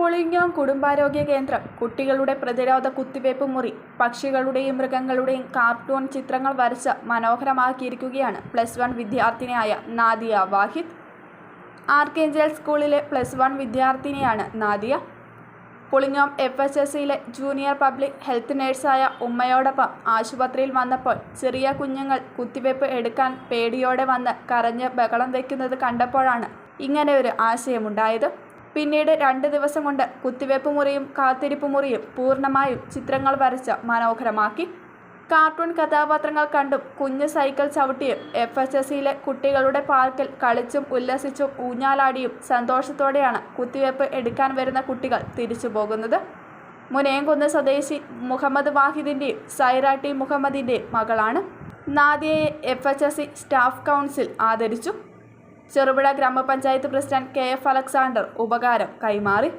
പുളിങ്ങോം കുടുംബാരോഗ്യ കേന്ദ്രം കുട്ടികളുടെ പ്രതിരോധ കുത്തിവയ്പ് മുറി പക്ഷികളുടെയും മൃഗങ്ങളുടെയും കാർട്ടൂൺ ചിത്രങ്ങൾ വരച്ച് മനോഹരമാക്കിയിരിക്കുകയാണ് പ്ലസ് വൺ വിദ്യാർത്ഥിനിയായ നാദിയ വാഹിദ്. ആർക്കേഞ്ചൽ സ്കൂളിലെ പ്ലസ് വൺ വിദ്യാർത്ഥിനിയാണ് Nadia. Pulingome F H S സിയിലെ ജൂനിയർ പബ്ലിക് ഹെൽത്ത് നഴ്സായ ഉമ്മയോടൊപ്പം ആശുപത്രിയിൽ വന്നപ്പോൾ ചെറിയ കുഞ്ഞുങ്ങൾ കുത്തിവയ്പ് എടുക്കാൻ പേടിയോടെ വന്ന് കരഞ്ഞ് ബഹളം വയ്ക്കുന്നത് കണ്ടപ്പോഴാണ് ഇങ്ങനെ ഒരു ആശയമുണ്ടായത്. പിന്നീട് രണ്ട് ദിവസം കൊണ്ട് കുത്തിവയ്പ് മുറിയും കാത്തിരിപ്പ് മുറിയും പൂർണമായും ചിത്രങ്ങൾ വരച്ച് മനോഹരമാക്കി. കാർട്ടൂൺ കഥാപാത്രങ്ങൾ കണ്ടും കുഞ്ഞ് സൈക്കിൾ ചവിട്ടിയും എഫ് എച്ച് എസ് സിയിലെ കുട്ടികളുടെ പാർക്കിൽ കളിച്ചും ഉല്ലസിച്ചും ഊഞ്ഞാലാടിയും സന്തോഷത്തോടെയാണ് കുത്തിവയ്പ് എടുക്കാൻ വരുന്ന കുട്ടികൾ തിരിച്ചു പോകുന്നത്. മുനയംകുന്ന് സ്വദേശി മുഹമ്മദ് വാഹിദിന്റെയും സൈറ ടി മുഹമ്മദിന്റെയും മകളാണ്. നാദിയയെ F H S C staff council ആദരിച്ചു. ചെറുപുഴ ഗ്രാമപഞ്ചായത്ത് പ്രസിഡന്റ് കെ എഫ് അലക്സാണ്ടർ ഉപകാരം കൈമാറി